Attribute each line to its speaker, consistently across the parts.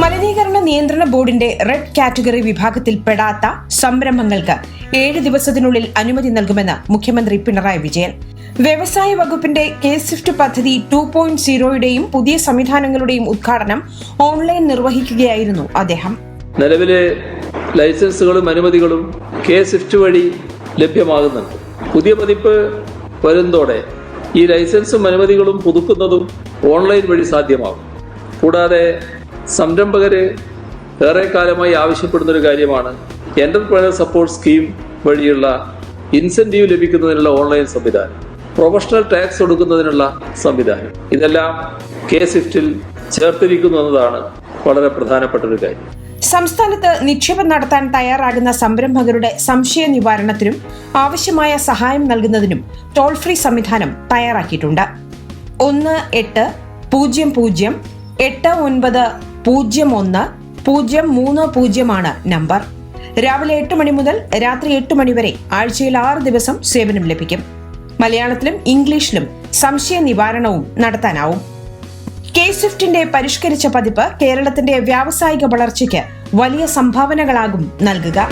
Speaker 1: മലിനീകരണ നിയന്ത്രണ ബോർഡിന്റെ റെഡ് കാറ്റഗറി വിഭാഗത്തിൽ പെടാത്ത സംരംഭങ്ങൾക്ക് ഏഴ് ദിവസത്തിനുള്ളിൽ അനുമതി നൽകുമെന്ന് മുഖ്യമന്ത്രി പിണറായി വിജയൻ. വ്യവസായ വകുപ്പിന്റെ കെ സ്വിഫ്റ്റ് പദ്ധതി ടു പോയിന്റ് സീറോയുടെയും പുതിയ സംവിധാനങ്ങളുടെയും ഉദ്ഘാടനം ഓൺലൈൻ നിർവഹിക്കുകയായിരുന്നു അദ്ദേഹം.
Speaker 2: നിലവിലെ ലൈസൻസുകളും അനുമതികളും കെ സ്വിഫ്റ്റ് വഴി ലഭ്യമാകുന്നുണ്ട്. പുതിയ പതിപ്പ് വരുന്നതോടെ ഈ ലൈസൻസും അനുമതികളും പുതുക്കുന്നതും ഓൺലൈൻ വഴി സാധ്യമാകും. കൂടാതെ സംരംഭകര് ഏറെക്കാലമായി ആവശ്യപ്പെടുന്ന ഒരു കാര്യമാണ് എന്റർപ്രണർ സപ്പോർട്ട് സ്കീം വഴിയുള്ള ഇൻസെന്റീവ് ലഭിക്കുന്നതിനുള്ള ഓൺലൈൻ സംവിധാനം. പ്രൊഫഷണൽ ടാക്സ് കൊടുക്കുന്നതിനുള്ള സംവിധാനം. ഇതെല്ലാം കെ സ്വിഫ്റ്റിൽ ചേർത്തിരിക്കുന്നു എന്നതാണ് വളരെ പ്രധാനപ്പെട്ട ഒരു കാര്യം.
Speaker 1: സംസ്ഥാനത്ത് നിക്ഷേപം നടത്താൻ തയ്യാറാകുന്ന സംരംഭകരുടെ സംശയ നിവാരണത്തിനും ആവശ്യമായ സഹായം നൽകുന്നതിനും ടോൾ ഫ്രീ സംവിധാനം തയ്യാറാക്കിയിട്ടുണ്ട്. ഒന്ന് എട്ട് പൂജ്യം പൂജ്യം എട്ട് ഒൻപത് പൂജ്യം ഒന്ന് പൂജ്യം മൂന്ന് പൂജ്യമാണ് നമ്പർ. രാവിലെ എട്ട് മണി മുതൽ രാത്രി എട്ട് മണി വരെ ആഴ്ചയിൽ ആറ് ദിവസം സേവനം ലഭിക്കും. മലയാളത്തിലും ഇംഗ്ലീഷിലും സംശയ നിവാരണവും നടത്താനാവും. കെ സ്വിഫ്റ്റിന്റെ പരിഷ്കരിച്ച പതിപ്പ് കേരളത്തിന്റെ വ്യാവസായിക വളർച്ചയ്ക്ക് വലിയ സംഭാവനകളാകും നൽകുക.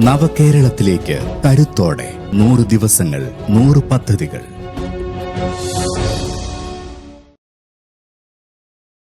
Speaker 3: നവകേരളത്തിലേക്ക് കരുത്തോടെ നൂറ് ദിവസങ്ങൾ നൂറ് പദ്ധതികൾ.